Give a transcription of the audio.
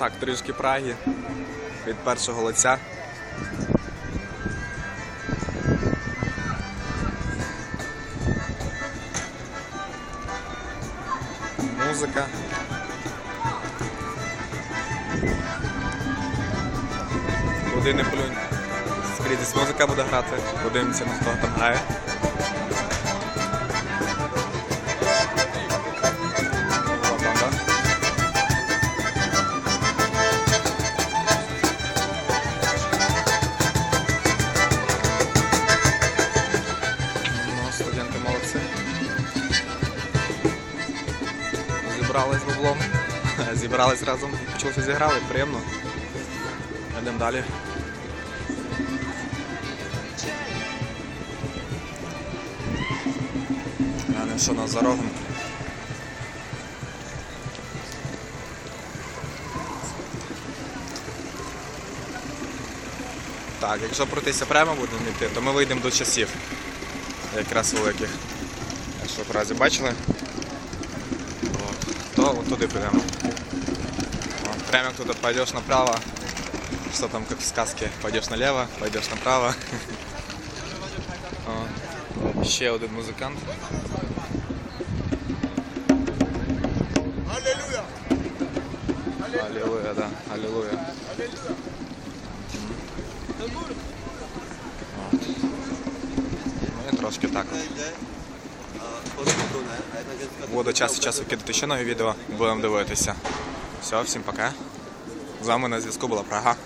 Так, трішки Праги від першого лиця. Музика. Куди не плюнь. Скрізь музика буде грати. Подивимося, на хто там грає. Зібрались баблом, зібрались разом, почалося зіграли, приємно. Йдемо далі. Глянемо, що нас за рогом. Так, якщо пройтися прямо будемо йти, то ми вийдемо до часів. Якраз великих. В разі бачили, направо, от туди підемо. Прямо як тут пойдеш направо, що там, як в сказці, пойдеш наліво, пойдеш направо. Ще один музикант. Аллилуйя! Аллилуйя, да, аллилуйя. Аллилуйя. Ну трошки так. Буду час від часу кидати ще нові відео, будемо дивитися. Все, всім пока. З вами на зв'язку була Прага.